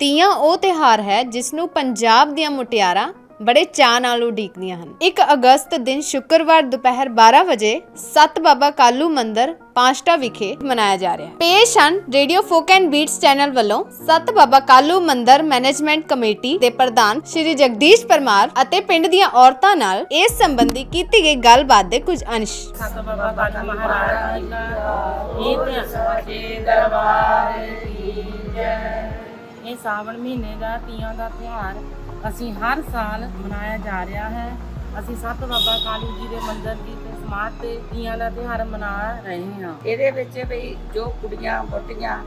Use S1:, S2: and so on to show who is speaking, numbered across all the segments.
S1: ਤੀਆਂ ਉਹ ਤਿਹਾਰ ਹੈ ਜਿਸ ਨੂੰ ਪੰਜਾਬ ਦੀਆਂ ਮੁਟਿਆਰਾਂ ਬੜੇ ਚਾਅ ਨਾਲ ਉਡੀਕਦੀਆਂ ਹਨ। 1 ਅਗਸਤ ਦਿਨ ਸ਼ੁੱਕਰਵਾਰ ਦੁਪਹਿਰ 12 ਵਜੇ ਸਤ ਬਾਬਾ ਕਾਲੂ ਮੰਦਿਰ ਪਾਂਸ਼ਟਾ ਵਿਖੇ ਮਨਾਇਆ ਜਾ ਰਿਹਾ ਹੈ। ਪੇਸ਼ ਹਨ radio folk and beats channel ਵੱਲੋਂ ਸਤ ਬਾਬਾ ਕਾਲੂ ਮੰਦਿਰ ਮੈਨੇਜਮੈਂਟ ਕਮੇਟੀ ਦੇ ਪ੍ਰਧਾਨ ਸ਼੍ਰੀ ਜਗਦੀਸ਼ ਪਰਮਾਰ ਅਤੇ ਪਿੰਡ ਦੀਆਂ ਔਰਤਾਂ ਨਾਲ ਇਸ ਸੰਬੰਧੀ ਕੀਤੀ ਗਈ ਗੱਲਬਾਤ ਦੇ ਕੁਝ ਅੰਸ਼।
S2: ਸਤ ਬਾਬਾ ਕਾਲੂ ਮਹਾਰਾਜ ਦਾ ਇਹ ਦਰਬਾਰ ਕੀ ਜੈ। ਇਹ ਸਾਵਣ ਮਹੀਨੇ ਦਾ ਤੀਆਂ ਦਾ ਤਿਉਹਾਰ ਅਸੀਂ ਹਰ ਸਾਲ ਮਨਾਇਆ ਜਾ ਰਿਹਾ ਹੈ। ਅਸੀਂ ਸੱਤ ਬਾਬਾ ਕਾਲੂ ਜੀ ਦੇ ਮੰਦਿਰ ਦੀ ਤੇ ਸਮਾਧ ਤੇ ਤੀਆਂ ਦਾ ਤਿਉਹਾਰ ਮਨਾ ਰਹੇ ਹਾਂ।
S3: ਇਹਦੇ ਵਿੱਚ ਵੀ ਜੋ ਕੁੜੀਆਂ ਬੁੱਟੀਆਂ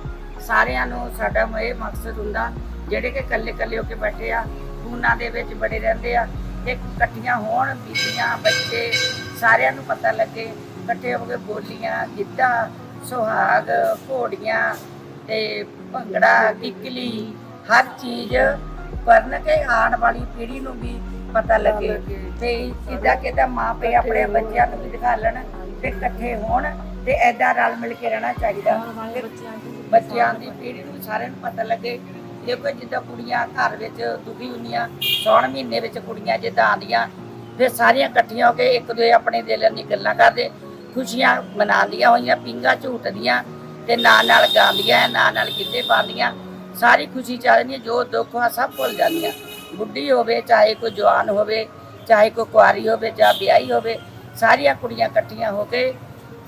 S3: ਸਾਰਿਆਂ ਨੂੰ ਸਾਡਾ ਇਹ ਮਕਸਦ ਹੁੰਦਾ ਜਿਹੜੇ ਕਿ ਇਕੱਲੇ ਇਕੱਲੇ ਹੋ ਕੇ ਬੈਠੇ ਆ ਉਹਨਾਂ ਦੇ ਵਿੱਚ ਬੜੇ ਰਹਿੰਦੇ ਆ ਤੇ ਇਕੱਠੀਆਂ ਹੋਣ, ਬੀਬੀਆਂ, ਬੱਚੇ ਸਾਰਿਆਂ ਨੂੰ ਪਤਾ ਲੱਗੇ, ਇਕੱਠੇ ਹੋ ਕੇ ਬੋਲੀਆਂ, ਗਿੱਧਾ, ਸੁਹਾਗ, ਘੋੜੀਆਂ ਤੇ ਭੰਗੜਾ ਕਿੱਕਲੀ ਹਰ ਚੀਜ਼ ਕਰਨ ਕੇ ਆਉਣ ਵਾਲੀ ਪੀੜ੍ਹੀ ਨੂੰ ਵੀ ਪਤਾ ਲੱਗੇ। ਤੇ ਕਿੱਦਾਂ ਕਿੱਦਾਂ ਮਾਂ ਪਿਓ ਆਪਣੇ ਬੱਚਿਆਂ ਨੂੰ ਵੀ ਦਿਖਾ ਲੈਣ ਤੇ ਇਕੱਠੇ ਹੋਣ ਤੇ ਐਦਾਂ ਰਲ ਮਿਲ ਕੇ ਰਹਿਣਾ ਚਾਹੀਦਾ। ਤੇ
S2: ਬੱਚਿਆਂ ਦੀ
S3: ਬੱਚਿਆਂ ਦੀ ਪੀੜ੍ਹੀ ਨੂੰ ਸਾਰਿਆਂ ਨੂੰ ਪਤਾ ਲੱਗੇ। ਦੇਖੋ ਜਿੱਦਾਂ ਕੁੜੀਆਂ ਘਰ ਵਿੱਚ ਦੁਖੀ ਹੁੰਦੀਆਂ ਸੌਣ ਮਹੀਨੇ ਵਿੱਚ ਕੁੜੀਆਂ ਜਿੱਦਾਂ ਆਉਂਦੀਆਂ ਫਿਰ ਸਾਰੀਆਂ ਇਕੱਠੀਆਂ ਹੋ ਕੇ ਇੱਕ ਦੂਜੇ ਆਪਣੇ ਦਿਲਾਂ ਦੀ ਗੱਲਾਂ ਕਰਦੇ ਖੁਸ਼ੀਆਂ ਮਨਾਉਂਦੀਆਂ ਹੋਈਆਂ ਪਿੰਗਾ ਝੂਟਦੀਆਂ ਤੇ ਨਾਲ ਨਾਲ ਗਾਉਂਦੀਆਂ, ਨਾਲ ਨਾਲ ਗਿੱਧੇ ਪਾਉਂਦੀਆਂ, ਸਾਰੀ ਖੁਸ਼ੀ ਚਾਹਦੀਆਂ ਜੋ ਦੁੱਖ ਆ ਸਭ ਭੁੱਲ ਜਾਂਦੀਆਂ। ਬੁੱਢੀ ਹੋਵੇ, ਚਾਹੇ ਕੋਈ ਜਵਾਨ ਹੋਵੇ, ਚਾਹੇ ਕੋਈ ਕੁਆਰੀ ਹੋਵੇ ਜਾਂ ਵਿਆਹੀ ਹੋਵੇ, ਸਾਰੀਆਂ ਕੁੜੀਆਂ ਇਕੱਠੀਆਂ ਹੋ ਕੇ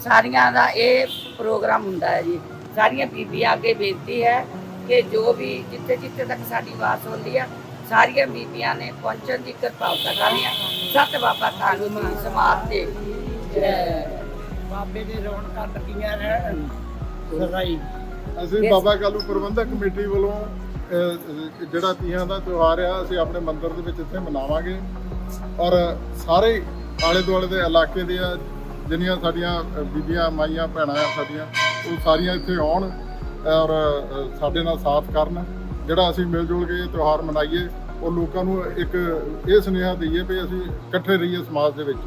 S3: ਸਾਰੀਆਂ ਦਾ ਇਹ ਪ੍ਰੋਗਰਾਮ ਹੁੰਦਾ ਹੈ ਜੀ। ਸਾਰੀਆਂ ਬੀਬੀਆਂ ਅੱਗੇ ਬੇਨਤੀ ਹੈ ਕਿ ਜੋ ਵੀ ਜਿੱਥੇ ਜਿੱਥੇ ਤੱਕ ਸਾਡੀ ਆਵਾਜ਼ ਹੁੰਦੀ ਆ, ਸਾਰੀਆਂ ਬੀਬੀਆਂ ਨੇ ਪਹੁੰਚਣ ਦੀ ਕਿਰਪਾਲਤਾ ਕਰਨੀ ਆ। ਸਤ ਬਾਬਾ ਕਾਲੂ ਜੀ ਸਮਾਧ ਤੇ
S4: ਬਾਬੇ ਦੇ ਰੌਣਕਾਂ ਲੱਗੀਆਂ ਰਹਿਣ। ਸਦਾਈ
S5: ਅਸੀਂ ਬਾਬਾ ਕਾਲੂ ਪ੍ਰਬੰਧਕ ਕਮੇਟੀ ਵੱਲੋਂ ਅਹ, ਜਿਹੜਾ ਤੀਆਂ ਦਾ ਤਿਉਹਾਰ ਆ ਅਸੀਂ ਆਪਣੇ ਮੰਦਿਰ ਦੇ ਵਿੱਚ ਇੱਥੇ ਮਨਾਵਾਂਗੇ। ਔਰ ਸਾਰੇ ਆਲੇ ਦੁਆਲੇ ਦੇ ਇਲਾਕੇ ਦੇ ਆ ਜਿੰਨੀਆਂ ਸਾਡੀਆਂ ਬੀਬੀਆਂ ਮਾਈਆਂ ਭੈਣਾਂ ਆ ਸਾਡੀਆਂ ਉਹ ਸਾਰੀਆਂ ਇੱਥੇ ਆਉਣ ਔਰ ਸਾਡੇ ਨਾਲ ਸਾਥ ਕਰਨ ਜਿਹੜਾ ਅਸੀਂ ਮਿਲ ਜੁਲ ਕੇ ਇਹ ਤਿਉਹਾਰ ਮਨਾਈਏ ਔਰ ਲੋਕਾਂ ਨੂੰ ਇੱਕ ਇਹ ਸੁਨੇਹਾ ਦਈਏ ਵੀ ਅਸੀਂ ਇਕੱਠੇ ਰਹੀਏ ਸਮਾਜ ਦੇ ਵਿੱਚ।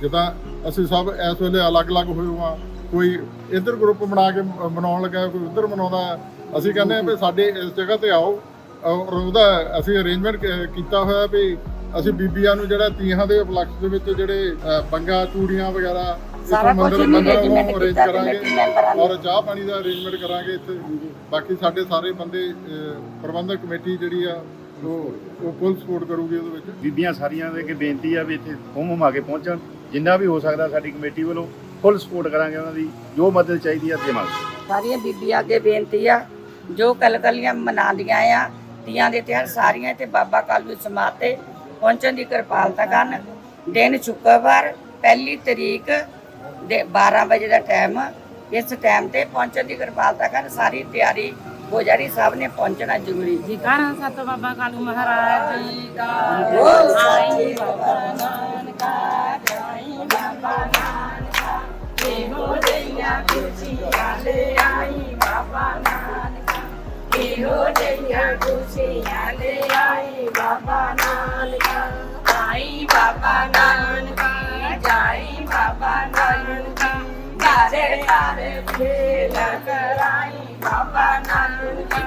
S5: ਜਿੱਦਾਂ ਅਸੀਂ ਸਭ ਇਸ ਵੇਲੇ ਅਲੱਗ-ਅਲੱਗ ਹੋਏ ਹਾਂ ਕੋਈ ਇੱਧਰ ਗਰੁੱਪ ਬਣਾ ਕੇ ਮਨਾਉਣ ਲੱਗਾ ਕੋਈ ਉੱਧਰ ਮਨਾਉਂਦਾ ਹੈ। ਅਸੀਂ ਕਹਿੰਦੇ ਆ ਵੀ ਸਾਡੇ ਇਸ ਜਗ੍ਹਾ ਤੇ ਆਓ। ਔਰ ਉਹਦਾ ਅਸੀਂ ਅਰੇਂਜਮੈਂਟ ਕੀਤਾ ਹੋਇਆ ਵੀ ਅਸੀਂ ਬੀਬੀਆਂ ਨੂੰ ਜਿਹੜਾ ਤੀਹਾਂ ਦੇ ਉਪਲਕਸ਼ ਦੇ ਵਿੱਚ ਜਿਹੜੇ ਬੰਗਾ ਚੂੜੀਆਂ ਵਗੈਰਾ
S3: ਸਾਰਾ ਕੁਛ
S5: ਮੰਦਿਰ ਨੂੰ ਅਰੇਂਜ ਕਰਾਂਗੇ। ਔਰ ਚਾਹ ਪਾਣੀ ਦਾ ਅਰੇਂਜਮੈਂਟ ਕਰਾਂਗੇ ਇੱਥੇ। ਬਾਕੀ ਸਾਡੇ ਸਾਰੇ ਬੰਦੇ ਪ੍ਰਬੰਧਕ ਕਮੇਟੀ ਜਿਹੜੀ ਆ ਉਹ ਉਹ ਫੁੱਲ ਸਪੋਰਟ ਕਰੂਗੀ ਉਹਦੇ ਵਿੱਚ।
S6: ਬੀਬੀਆਂ ਸਾਰੀਆਂ ਦੇ ਅੱਗੇ ਬੇਨਤੀ ਆ ਵੀ ਇੱਥੇ ਹੁਮ ਹੁਮਾ ਕੇ ਪਹੁੰਚਣ। ਜਿੰਨਾ ਵੀ ਹੋ ਸਕਦਾ ਸਾਡੀ ਕਮੇਟੀ ਵੱਲੋਂ। ਫੁੱਲ ਸਪੋਰਟ ਕਰਾਂਗੇ ਉਹਨਾਂ ਦੀ ਜੋ ਮਦਦ ਚਾਹੀਦੀ ਆ ਦੇਵਾਂਗੇ।
S3: ਸਾਰੀਆਂ ਬੀਬੀਆਂ ਅੱਗੇ ਬੇਨਤੀ ਆ ਜੋ ਕਲਕਲੀਆਂ ਮਨਾਉਂਦੀਆਂ ਆ ਤੀਆਂ ਦੇ ਤਿਉਹਾਰ ਸਾਰੀਆਂ ਤੇ ਬਾਬਾ ਕਾਲੂ ਸਮਾਧ ਤੇ ਪਹੁੰਚਣ ਦੀ ਕਿਰਪਾਲਤਾ ਕਰਨ। ਦਿਨ ਸ਼ੁੱਕਰਵਾਰ ਪਹਿਲੀ ਤਰੀਕ ਦੇ 12 ਵਜੇ ਦਾ ਟਾਈਮ ਇਸ ਟਾਈਮ ਤੇ ਪਹੁੰਚਣ ਦੀ ਕਿਰਪਾਲਤਾ ਕਰਨ। ਸਾਰੀ ਤਿਆਰੀ ਹੋ ਜਾਣੀ ਸਭ ਨੇ ਪਹੁੰਚਣਾ ਜ਼ਰੂਰੀ।
S2: ਜੀ ਕਰਾਂ ਸਤ ਬਾਬਾ ਕਾਲੂ ਮਹਾਰਾਜ ਜੀ ਦਾ। ਆਈ ਬਾਬਾ ਨਾਨਕਾ ਜਿਹੀਆਂ ਖੁਸ਼ੀਆਂ ਲੈ ਆਈ ਬਾਬਾ ਨਾਨਕਾ ਇਹੋ ਜਿਹੀਆਂ ਖੁਸ਼ੀਆਂ ਲੈ ਆਈ ਬਾਬਾ ਨਾਨਕਾ ਆਈ ਬਾਬਾ ਨਾਨਕਾ ਜਾਈ ਬਾਬਾ ਨਾਨਕਾ ਘਰੇ ਘਰੇ ਫੇਲ ਕਰਾਈ ਬਾਬਾ ਨਾਨਕਾ